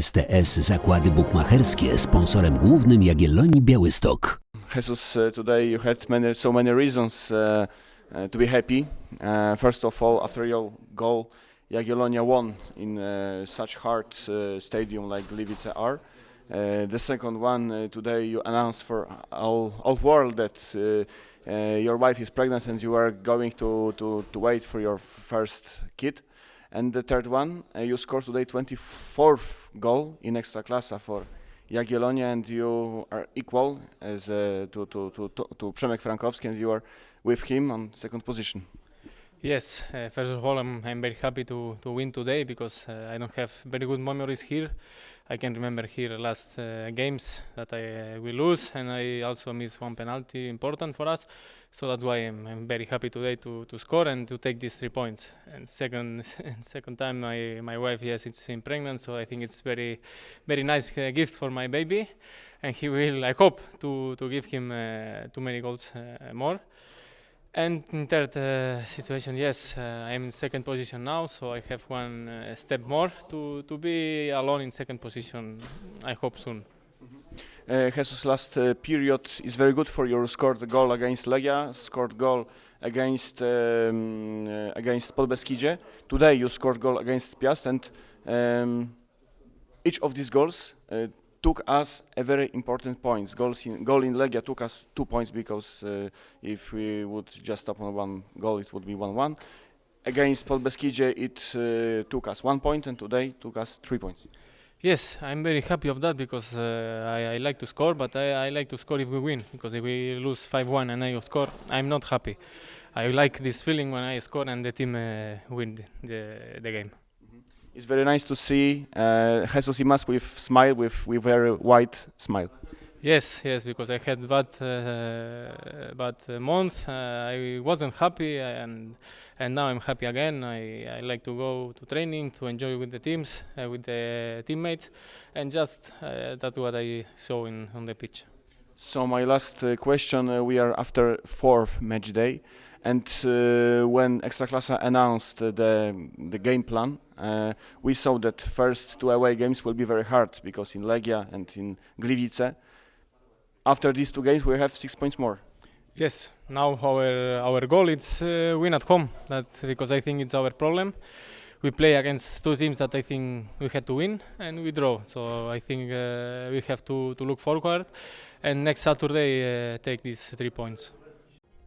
STS Zakłady Bukmacherskie sponsorem głównym Jagiellonii Białystok. Jesus, uh, today you had many, so many reasons uh, uh, to be happy. Uh, first of all, after your goal, Jagiellonia won in uh, such hard uh, stadium like Gliwice are. Uh, the second one, uh, today you announced for all, all world that uh, uh, your wife is pregnant and you are going to, to, to wait for your first kid. And the third one, uh, you scored today 24th goal in Ekstraklasa for Jagiellonia and you are equal as uh, to, to, to, to, to Przemek Frankowski and you are with him on second position. Yes, uh, first of all, I'm, I'm very happy to, to win today because uh, I don't have very good memories here. I can remember here last uh, games that I uh, we lose, and I also miss one penalty important for us. So that's why I'm, I'm very happy today to, to score and to take these three points. And second, second time my, my wife yes it's pregnant, so I think it's very very nice uh, gift for my baby, and he will I hope to to give him uh, too many goals more. And in third uh, situation, yes, uh, I'm in second position now, so I have one uh, step more to, to be alone in second position. I hope soon. Uh, Jesus last uh, period is very good for you. Scored goal against Legia, scored goal against um, uh, against Podbeskidzie. Today you scored goal against Piast, and um, each of these goals uh, took us a very important points. Goals in goal in Legia took us two points because uh, if we would just stop on one goal, it would be one-one. Against Podbeskidzie, it uh, took us one point, and today took us three points. Yes, I'm very happy of that because uh, I, I like to score, but I, I like to score if we win. Because if we lose 5-1 and I score, I'm not happy. I like this feeling when I score and the team uh, win the, the game. It's very nice to see uh, Jesus Imas with smile, with with very white smile. Yes, yes, because I had bad, uh, bad uh, month. Uh, I wasn't happy, and and now I'm happy again. I, I like to go to training to enjoy with the teams, uh, with the teammates, and just uh, that's what I saw in on the pitch. So my last uh, question: uh, We are after fourth match day, and uh, when Ekstraklasa announced the the game plan, uh, we saw that first two away games will be very hard because in Legia and in Gliwice. After these two games, we have six points more. Yes, now our our goal is uh, win at home. That because I think it's our problem. We play against two teams that I think we had to win, and we draw. So I think uh, we have to to look forward, and next Saturday uh, take these three points.